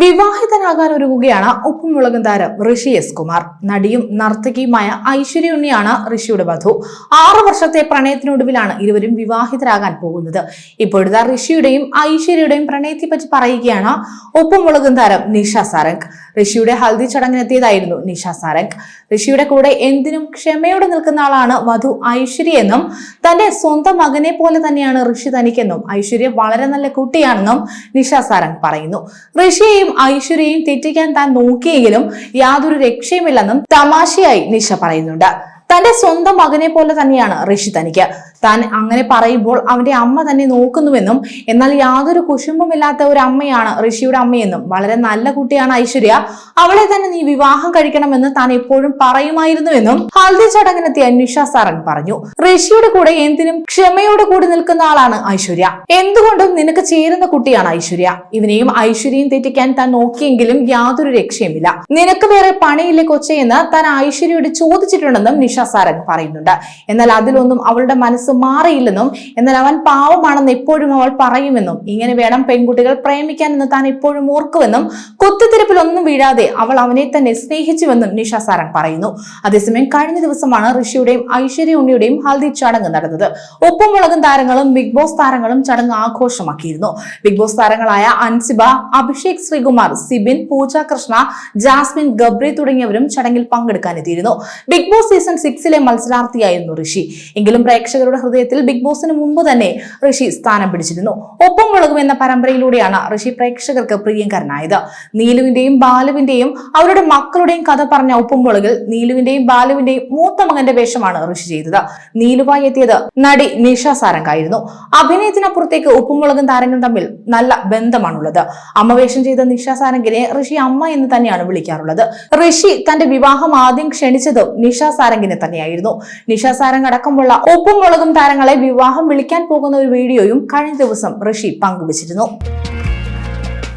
വിവാഹിതനാകാൻ ഒരുങ്ങുകയാണ് ഉപ്പുമുളകും താരം ഋഷി എസ് കുമാർ. നടിയും നർത്തകിയുമായ ഐശ്വര്യ ഉണ്ണിയാണ് ഋഷിയുടെ വധു. ആറു വർഷത്തെ പ്രണയത്തിനൊടുവിലാണ് ഇരുവരും വിവാഹിതരാകാൻ പോകുന്നത്. ഇപ്പോഴത്തെ ഋഷിയുടെയും ഐശ്വര്യയുടെയും പ്രണയത്തെ പറ്റി പറയുകയാണ് ഉപ്പുമുളകും താരം നിഷ സാരംഗ്. ഋഷിയുടെ ഹൽദി ചടങ്ങിനെത്തിയതായിരുന്നു നിഷ സാരംഗ്. ഋഷിയുടെ കൂടെ എന്തിനും ക്ഷമയോടെ നിൽക്കുന്ന ആളാണ് വധു ഐശ്വര്യ എന്നും തന്റെ സ്വന്തം മകനെ പോലെ തന്നെയാണ് ഋഷി തനിക്കെന്നും ഐശ്വര്യ വളരെ നല്ല കുട്ടിയാണെന്നും നിഷ സാരംഗ് പറയുന്നു. ഋഷിയെയും ഐശ്വര്യയും തെറ്റിക്കാൻ താൻ നോക്കിയെങ്കിലും യാതൊരു രക്ഷയുമില്ലെന്നും തമാശയായി നിഷ പറയുന്നുണ്ട്. തന്റെ സ്വന്തം മകനെ പോലെ തന്നെയാണ് ഋഷി തനിക്ക്. താൻ അങ്ങനെ പറയുമ്പോൾ അവന്റെ അമ്മ തന്നെ നോക്കുന്നുവെന്നും എന്നാൽ യാതൊരു കുശുമ്പുമില്ലാത്ത ഒരു അമ്മയാണ് ഋഷിയുടെ അമ്മയെന്നും. വളരെ നല്ല കുട്ടിയാണ് ഐശ്വര്യ. അവളെ തന്നെ നീ വിവാഹം കഴിക്കണമെന്ന് താൻ എപ്പോഴും പറയുമായിരുന്നുവെന്നും ഹൽദി ചടങ്ങിനെത്തിയ നിഷ സാറൻ പറഞ്ഞു. ഋഷിയുടെ കൂടെ എന്തിനും ക്ഷമയോടെ കൂടി നിൽക്കുന്ന ആളാണ് ഐശ്വര്യ. എന്തുകൊണ്ടും നിനക്ക് ചേരുന്ന കുട്ടിയാണ് ഐശ്വര്യ. ഇവനെയും ഐശ്വര്യയും തെറ്റിക്കാൻ താൻ നോക്കിയെങ്കിലും യാതൊരു രക്ഷയുമില്ല. നിനക്ക് വേറെ പണിയില്ലേ കൊച്ചയെന്ന് താൻ ഐശ്വര്യയോട് ചോദിച്ചിട്ടുണ്ടെന്നും നിഷ സാരംഗ് പറയുന്നുണ്ട്. എന്നാൽ അതിലൊന്നും അവളുടെ മനസ്സ് മാറിയില്ലെന്നും എന്നാൽ അവൻ പാവമാണെന്ന് എപ്പോഴും അവൾ പറയുമെന്നും. ഇങ്ങനെ വേണം പെൺകുട്ടികൾ പ്രേമിക്കാൻ എന്ന് താൻ എപ്പോഴും ഓർക്കുമെന്നും കുത്തിത്തിരിപ്പിലൊന്നും വീഴാതെ അവൾ അവനെ തന്നെ സ്നേഹിച്ചുവെന്നും നിഷ സാരംഗ് പറയുന്നു. അതേസമയം കഴിഞ്ഞ ദിവസമാണ് ഋഷിയുടെയും ഐശ്വര്യ ഉണ്ണിയുടെയും ഹൽദി ചടങ്ങ് നടന്നത്. ഒപ്പമുളകും താരങ്ങളും ബിഗ് ബോസ് താരങ്ങളും ചടങ്ങ് ആഘോഷമാക്കിയിരുന്നു. ബിഗ് ബോസ് താരങ്ങളായ അൻസിബ അഭിഷേക് ശ്രീകുമാർ സിബിൻ പൂജ കൃഷ്ണ ജാസ്മിൻ ഗബ്രി തുടങ്ങിയവരും ചടങ്ങിൽ പങ്കെടുക്കാനെത്തിയിരുന്നു. ബിഗ് ബോസ് സീസൺ സിക്സിലെ മത്സരാർത്ഥിയായിരുന്നു ഋഷി. എങ്കിലും പ്രേക്ഷകരുടെ ഹൃദയത്തിൽ ബിഗ് ബോസിന് മുമ്പ് തന്നെ ഋഷി സ്ഥാനം പിടിച്ചിരുന്നു. ഒപ്പം മുളകും എന്ന പരമ്പരയിലൂടെയാണ് ഋഷി പ്രേക്ഷകർക്ക് പ്രിയങ്കരനായത്. നീലുവിന്റെയും ബാലുവിന്റെയും അവരുടെ മക്കളുടെയും കഥ പറഞ്ഞ ഉപ്പുമുളകിൽ നീലുവിന്റെയും ബാലുവിന്റെയും മൂത്ത മകന്റെ വേഷമാണ് ഋഷി ചെയ്തത്. നീലുവായി എത്തിയത് നടി നിഷ സാരംഗായിരുന്നു. അഭിനയത്തിനപ്പുറത്തേക്ക് ഉപ്പുമുളകും താരങ്ങൾ തമ്മിൽ നല്ല ബന്ധമാണുള്ളത്. അമ്മ വേഷം ചെയ്ത നിഷ സാരംഗിനെ ഋഷി അമ്മ എന്ന് തന്നെയാണ് വിളിക്കാറുള്ളത്. ഋഷി തന്റെ വിവാഹം ആദ്യം ക്ഷണിച്ചതും നിഷ സാരംഗിനെ തന്നെയായിരുന്നു. നിഷ സാരംഗ് അടക്കമുള്ള ഉപ്പുമുളകും താരങ്ങളെ വിവാഹം വിളിക്കാൻ പോകുന്ന ഒരു വീഡിയോയും കഴിഞ്ഞ ദിവസം ഋഷി പങ്കുവച്ചിരുന്നു.